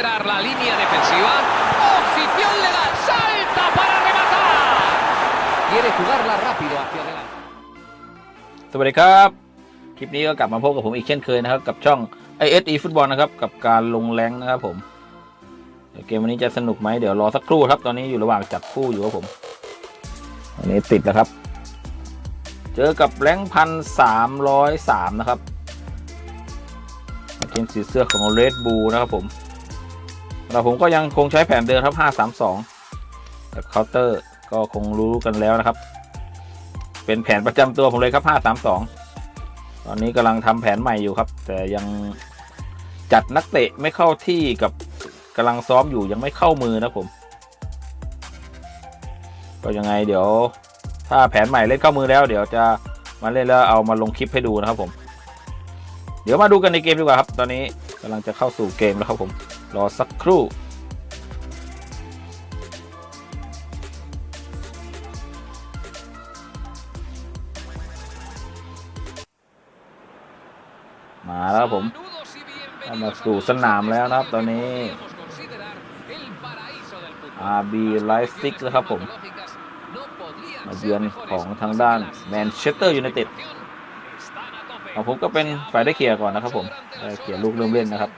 superar la línea defensiva. Posición legal, salta para rematar. Quiere jugarla rápido hacia adelante. สวัสดีครับ คลิปนี้ก็กลับมาพบกับผมอีกเช่นเคยนะครับ กับช่อง ISE ฟุตบอลนะครับ กับการลงแรงนะครับผมเดี๋ยวเกมวันนี้จะสนุกไหมเดี๋ยวรอสักครู่ครับ ตอนนี้อยู่ระหว่างจับคู่อยู่ครับผมอันนี้ติดแล้วครับ เจอกับแรงพันสามร้อยสามนะครับทีมสีเสื้อของ Red Bull นะครับผม เราผมก็ยังคงใช้แผนเดิมครับ 532แบบเคาน์เตอร์ก็คงรู้กันแล้วนะครับ เป็นแผนประจำตัวผมเลยครับ 532 ตอนนี้กำลังทำแผนใหม่อยู่ครับ แต่ยังจัดนักเตะไม่เข้าที่กับกำลังซ้อมอยู่ยังไม่เข้ามือนะผม ก็ยังไงเดี๋ยว ถ้าแผนใหม่เล่นเข้ามือแล้ว เดี๋ยวจะมาเล่นแล้วเอามาลงคลิปให้ดูนะครับผม เดี๋ยวมาดูกันในเกมดีกว่าครับ ตอนนี้ กำลังจะเข้าสู่เกมแล้วครับผม รอสักครู่มาแล้วผมเข้ามาสู่สนามแล้วนะครับ ตอนนี้ RB Leipzig นะครับผม มาเยือนของทางด้านแมนเชสเตอร์ยูไนเต็ด ของผมก็เป็นฝ่ายได้เคลียร์ก่อนนะครับผมได้เคลียร์ลูกเริ่มเล่นนะครับ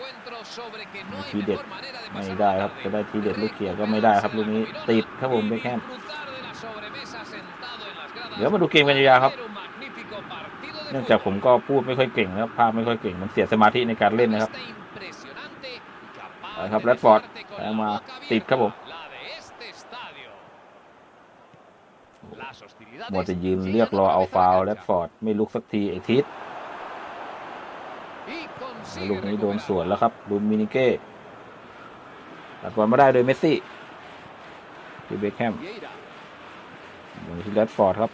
sobre que no hay ทีเด็ด mejor manera de ไม่ pasar ได้ครับจะได้ทีเด็ดลูกเคลียร์ก็ไม่ได้ครับลูกนี้ติดครับผมเบคแฮม disfrutar de la sobremesa sentado en las gradas เดี๋ยวมาดูเกมกันยาวๆครับ Ver un magnífico partido de เนื่องจากผมก็พูดไม่ค่อยเก่งนะครับภาพไม่ค่อยเก่งมันเสียสมาธิในการเล่นนะครับ Esta impresionante y capaz ไปครับ de แรดฟอร์ด dejarte con แล้ la วมา boca ติดครับผม abierta. La de este estadio. Las hostilidades มัวจะยืนเรียกรอเอาฟาวล์แรดฟอร์ดไม่ลุกสักทีไอทิศ Y consigue ลูกนี้โดนสวนแล้วครับลูมินิเก้ตัดบอลมาได้โดยเมสซี่ที่เบคแฮมบอลที่แรดฟอร์ดครับ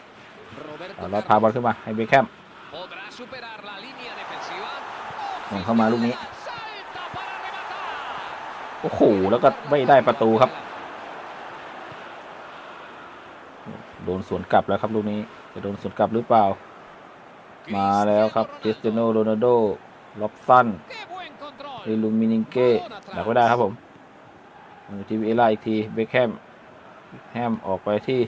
เอาแล้วพาบอลขึ้นมาให้เบคแฮม podrá superar la línea defensiva. ส่งเข้ามาลูกนี้ โอ้โห แล้วก็ไม่ได้ประตูครับ โดนสวนกลับแล้วครับลูกนี้ จะโดนสวนกลับหรือเปล่า มาแล้วครับคริสเตียโนโรนัลโด ล็อบสัน Qué buen control. อิลูมินิเก้ดักไว้ได้ครับผมมาที่เอล่าอีกที เบคแฮมแฮมออกไปที่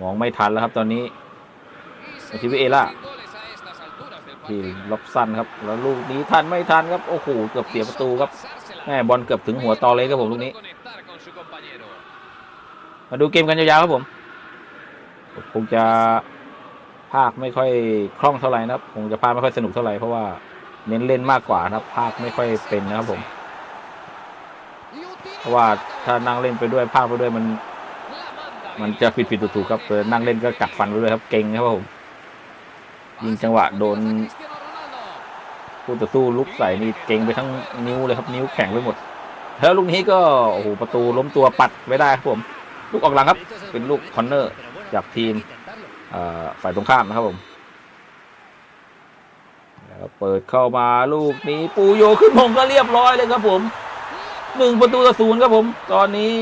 มองไม่ทันแล้วครับตอนนี้ Y Aquí seguir Vieira. sin goles a estas alturas del ที่ partido. ล็อบสันครับ แล้วลูกนี้ทันไม่ทันครับ โอ้โห เกือบเสียประตูครับแม่บอลเกือบถึงหัวตอเลยครับผมลูกนี้ Conectar con su compañero. มาดูเกมกันยาวๆครับผม คงจะ ภาคไม่ค่อยคล่องเท่าไหร่นะครับคงจะภาคไม่ค่อยสนุกเท่าไหร่เพราะว่าเน้นเล่นมากกว่านะครับ ภาคไม่ค่อยเป็นนะครับผม เพราะว่าถ้านั่งเล่นไปด้วยภาคไปด้วยมัน มันจะผิดผิดถูกถูกๆครับเออนั่งเล่นก็กัดฟันไปด้วยครับเก่งครับผมยิงจังหวะโดน Cristiano Ronaldo. คู่ต่อสู้ลุกใส่นี่เก่งไปทั้งนิ้วเลยครับ นิ้วแข็งไปหมดแล้วลูกนี้ก็โอ้โหประตูล้มตัวปัดไม่ได้ครับผม ลูกออกหลังครับ เป็นลูกคอนเนอร์จากทีม ฝ่ายตรงข้ามนะครับผมแล้วเปิดเข้ามาลูกนี้ปูโยขึ้นมงก็เรียบร้อยเลยครับผมหนึ่งประตูต่อศูนย์ครับผม ตอนนี้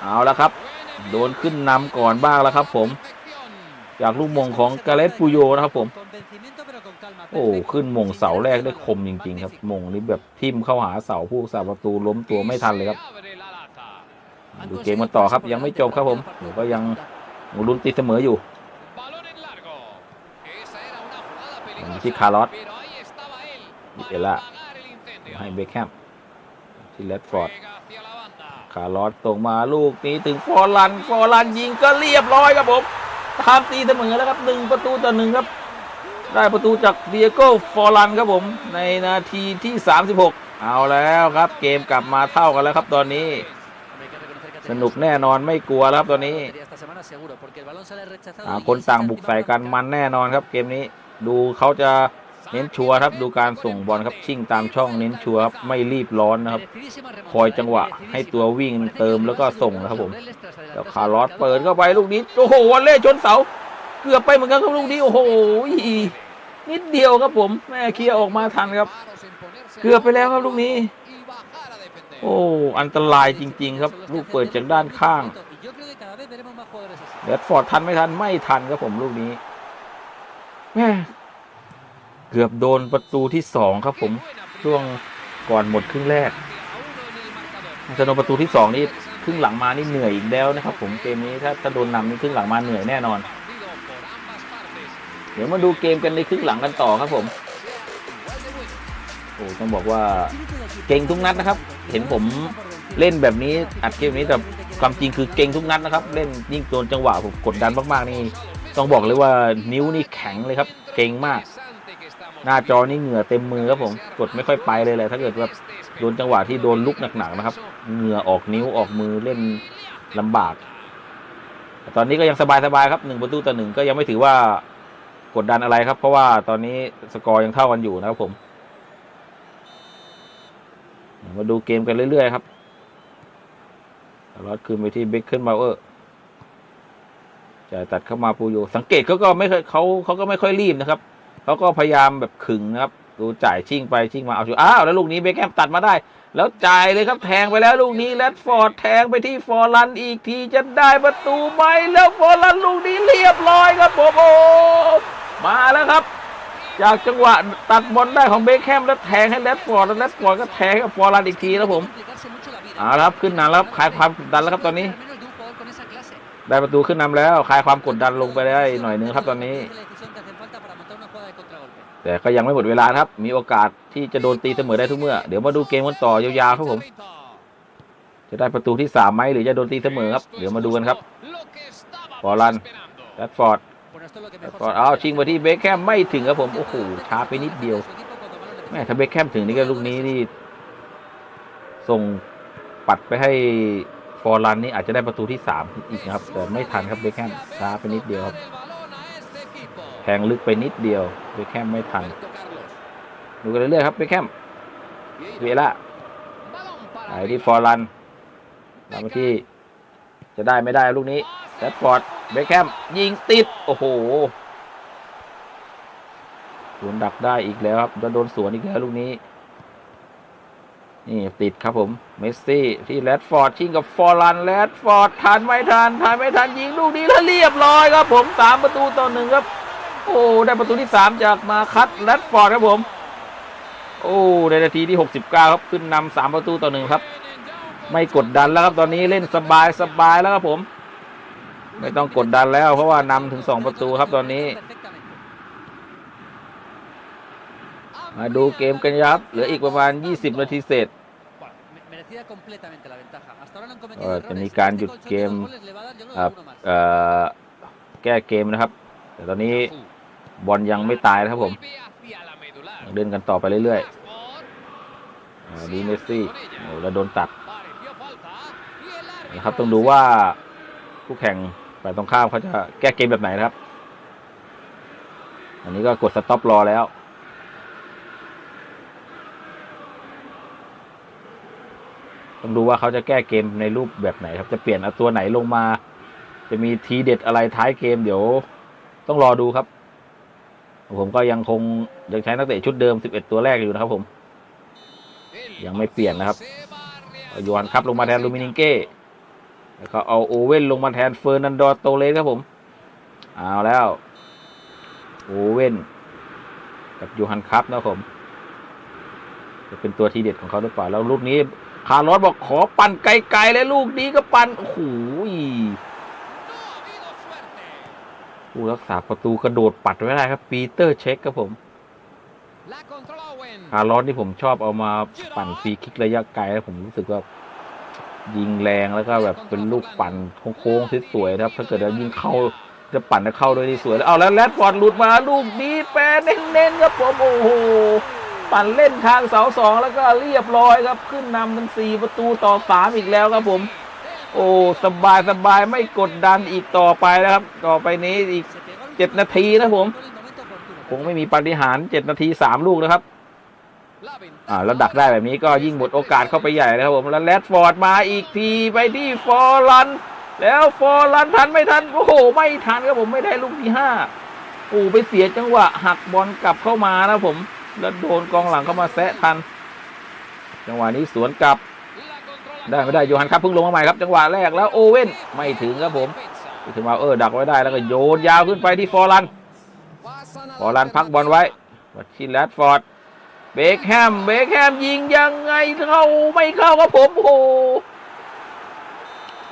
เอาละครับ โดนขึ้นนำก่อนบ้างแล้วครับ ผม จากลูกมงของกาเลสปูโยนะครับผม โอ้ขึ้นมงเสาแรกได้คมจริง ๆ ครับ มงนี้แบบทิ่มเข้าหาเสาผู้สาประตูล้มตัวไม่ทันเลยครับดูเกมกันต่อครับยังไม่จบครับผมเดี๋ยวก็ยังลุ้นตีเสมออยู่ ที่คาร์ลอส Pero ahí estaba él อี para เอล่า apagar el incendio. ให้เบคแฮมที่เลดฟอร์ด Juega hacia la banda. คาร์ลอสส่งมาลูกนี้ถึงฟอร์ลัน ฟอร์ลันยิงก็เรียบร้อยครับผมทำตีเสมอแล้วครับหนึ่งประตูต่อหนึ่งครับ ได้ประตูจากเดียโก้ฟอร์ลันครับผม ในนาทีที่ 36 เอาแล้วครับ เกมกลับมาเท่ากันแล้วครับตอนนี้ สนุกแน่นอนไม่กลัวแล้วครับตอนนี้ต่างคนต่างบุกใส่กันมันแน่นอนครับเกมนี้ ดูเขาจะเน้นชัวร์ครับดูการส่งบอลครับชิ่งตามช่องเน้นชัวร์ครับไม่รีบร้อนนะครับ คอยจังหวะให้ตัววิ่งเติมแล้วก็ส่งนะครับผมแล้วคาร์ลอสเปิดเข้าไปลูกนี้โอ้โหวอลเล่ชนเสา เกือบไปเหมือนกันครับลูกนี้โอ้โหนิดเดียวครับผมแม่เคลียร์ออกมาทันครับ เกือบไปแล้วครับลูกนี้ โอ้อันตรายจริง ๆ ครับ ลูกเปิดจากด้านข้างเดดฟอร์ดทันไม่ทันไม่ทันครับผมลูกนี้ แม่เกือบโดนประตูที่สองครับผมช่วงก่อนหมดครึ่งแรกสโนประตูที่สองนี่ครึ่งหลังมานี่เหนื่อยอีกแล้วนะครับ ผมเกมนี้ถ้าถ้าโดนนำนี่ครึ่งหลังมาเหนื่อยแน่นอน เดี๋ยวมาดูเกมกันในครึ่งหลังกันต่อครับผมโอ้ต้องบอกว่าเก่งทุกนัดนะครับ เห็นผมเล่นแบบนี้อัดเกมนี้แต่ความจริงคือเก่งทุกนัดนะครับ เล่นยิ่งโดนจังหวะผมกดดันมากๆนี่ ต้องบอกเลยว่านิ้วนี่แข็งเลยครับ เก่งมาก หน้าจอนี่เหงื่อเต็มมือครับผมกดไม่ค่อยไปเลยแหละถ้าเกิดว่าโดนจังหวะที่โดนลุกหนักๆนะครับ เหงื่อออกนิ้วออกมือเล่นลำบาก ตอนนี้ก็ยังสบายๆครับหนึ่งประตูต่อหนึ่งก็ยังไม่ถือว่ากดดันอะไรครับ เพราะว่าตอนนี้สกอร์ยังเท่ากันอยู่นะครับผม มาดูเกมกันเรื่อยๆครับลอดคืนไปที่เบคเคิลมาเออร์ จ่ายตัดเข้ามาปูโย สังเกตเขาก็ไม่เคยเขาเขาก็ไม่ค่อยรีบนะครับเขาก็พยายามแบบขึงนะครับ ดูจ่ายชิ่งไปชิ่งมาเอาชูอ้าวแล้วลูกนี้เบคแฮมตัดมาได้ แล้วจ่ายเลยครับแทงไปแล้วลูกนี้แรดฟอร์ดแทงไปที่ฟอร์ลันอีกทีจะได้ประตูไหมแล้วฟอร์ลันลูกนี้เรียบร้อยครับผมโอ้มาแล้วครับจากจังหวะตัดบอลได้ของเบคแฮมแล้วแทงให้แรดฟอร์ดแล้วแรดฟอร์ดก็แทงกับฟอร์ลันอีกทีแล้วผมเอาครับขึ้นนำแล้วครับคลายความกดดันแล้วครับตอนนี้ ได้ประตูขึ้นนำแล้วคลายความกดดันลงไปได้หน่อยนึงครับตอนนี้ แต่ก็ยังไม่หมดเวลาครับ มีโอกาสที่จะโดนตีเสมอได้ทุกเมื่อ เดี๋ยวมาดูเกมกันต่อยาวๆครับผม จะได้ประตูที่สามไหมหรือจะโดนตีเสมอครับ เดี๋ยวมาดูกันครับฟอลันแรดฟอร์ดแรดฟอร์ดเอาชิงมาที่เบคแฮมไม่ถึงครับผมโอ้โหช้าไปนิดเดียวแม่ถ้าเบคแฮมถึงนี่ก็ลูกนี้นี่ส่งปัดไปให้ ฟอร์ลันนี่อาจจะได้ประตูที่สามอีกนะครับ แต่ไม่ทันครับเบคแฮมช้าไปนิดเดียวครับแทงลึกไปนิดเดียวเบคแฮมไม่ทัน ดูกันเรื่อยๆครับเบคแฮมเวล่าไหนที่ฟอร์ลันตามาที่จะได้ไม่ได้ลูกนี้แรดฟอร์ดเบคแฮมยิงติด โอ้โหโดนดักได้อีกแล้วครับจะโดนสวนอีกแล้วลูกนี้ นี่ติดครับผม เมสซี่ที่แรดฟอร์ดชิงกับฟอร์ลันแรดฟอร์ดทันไม่ทันทันไม่ทันยิงลูกนี้แล้วเรียบร้อยครับผมสามประตูต่อหนึ่งครับ โอ้ได้ประตูที่3จากมาคัตแรดฟอร์ดครับผม โอ้ในนาทีที่ 69 ครับขึ้นนำสามประตูต่อหนึ่งครับ ไม่กดดันแล้วครับตอนนี้เล่นสบายสบายแล้วครับผม ไม่ต้องกดดันแล้ว เพราะว่านำถึง2ประตูครับตอนนี้มาดูเกมกันครับ เหลืออีกประมาณ 20 นาทีเสร็จ ศษเออจะมีการหยุดเกมครับเอ่อแก้เกมนะครับ แต่ตอนนี้บอลยังไม่ตายนะครับผมยังเดินกันต่อไปเรื่อยๆอ่าดีเมสซี่โอ้แล้วโดนตัดนะครับ ต้องดูว่าคู่แข่งฝ่ายตรงข้ามเขาจะแก้เกมแบบไหนนะครับ อันนี้ก็กดสต็อปรอแล้ว ต้องดูว่าเขาจะแก้เกมในรูปแบบไหนครับ จะเปลี่ยนเอาตัวไหนลงมา จะมีทีเด็ดอะไรท้ายเกมเดี๋ยว ต้องรอดูครับ ผมก็ยังคงยังใช้นักเตะชุดเดิม 11 ตัวแรกอยู่นะครับ ผม ยังไม่เปลี่ยนนะครับยูฮันครับลงมาแทนลูมินิงเก้แล้วก็เอาโอเว่นลงมาแทนเฟอร์นันโดโตเลสครับผมเอาแล้วโอเว่นกับยูฮันครับนะครับผม จะเป็นตัวทีเด็ดของเขาหรือเปล่าแล้วลูกนี้ คาร์ลอสบอกขอปั่นไกลๆเลยลูกนี้ก็ปั่นโอ้โหผู้รักษาประตูกระโดดปัดไว้ได้ครับ ปีเตอร์เช็คครับผมคาร์ลอสที่ผมชอบเอามาปั่นฟรีคิกระยะไกลผมรู้สึกว่ายิงแรงแล้วก็แบบเป็นลูกปั่นโค้งๆสวยๆนะครับ ถ้าเกิดว่ายิงเข้าจะปั่นเข้าโดยที่สวยแล้วเอาแล้วแรดฟอร์ดหลุดมาลูกนี้แปรเน้นๆครับผมโอ้โห ปั่นเล่นทางเสาสองแล้วก็เรียบร้อยครับ ขึ้นนำเป็นสี่ประตูต่อสามอีกแล้วครับผม โอ้สบายสบายไม่กดดันอีกต่อไปนะครับ ต่อไปนี้อีกเจ็ดนาทีนะผม คงไม่มีปาฏิหารย์เจ็ดนาทีสามลูกนะครับอ่าแล้วดักได้แบบนี้ก็ยิ่งหมดโอกาสเข้าไปใหญ่นะครับผมแล้วแรดฟอร์ดมาอีกทีไปที่ฟอร์ลัน แล้วฟอร์ลันทันไม่ทันโอ้โหไม่ทันครับผมไม่ได้ลูกที่ห้าโอ้ไปเสียจังหวะหักบอลกลับเข้ามานะผม แล้วโดนกองหลังเข้ามาแซะทัน จังหวะนี้สวนกลับ ได้ไม่ได้โยฮันครับเพิ่งลงมาใหม่ครับ จังหวะแรกแล้วโอเว่นไม่ถึงครับผมถึงมาเออดักไว้ได้แล้วก็โยนยาวขึ้นไปที่ฟอร์ลันฟอร์ลันพักบอลไว้วัดชินแรดฟอร์ดเบคแฮมเบคแฮมยิงยังไงเข้าไม่เข้าครับผมโอ้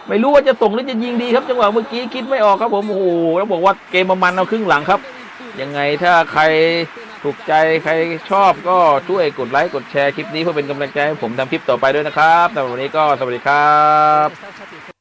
ไม่รู้ว่าจะส่งหรือจะยิงดีครับ จังหวะเมื่อกี้คิดไม่ออกครับผมโอ้โหแล้วบอกว่าเกมประมันเอาครึ่งหลังครับ ยังไงถ้าใคร ถูกใจใครชอบก็ช่วยกดไลค์กดแชร์คลิปนี้เพื่อเป็นกำลังใจให้ผมทำคลิปต่อไปด้วยนะครับสำหรับวันนี้ก็สวัสดีครับ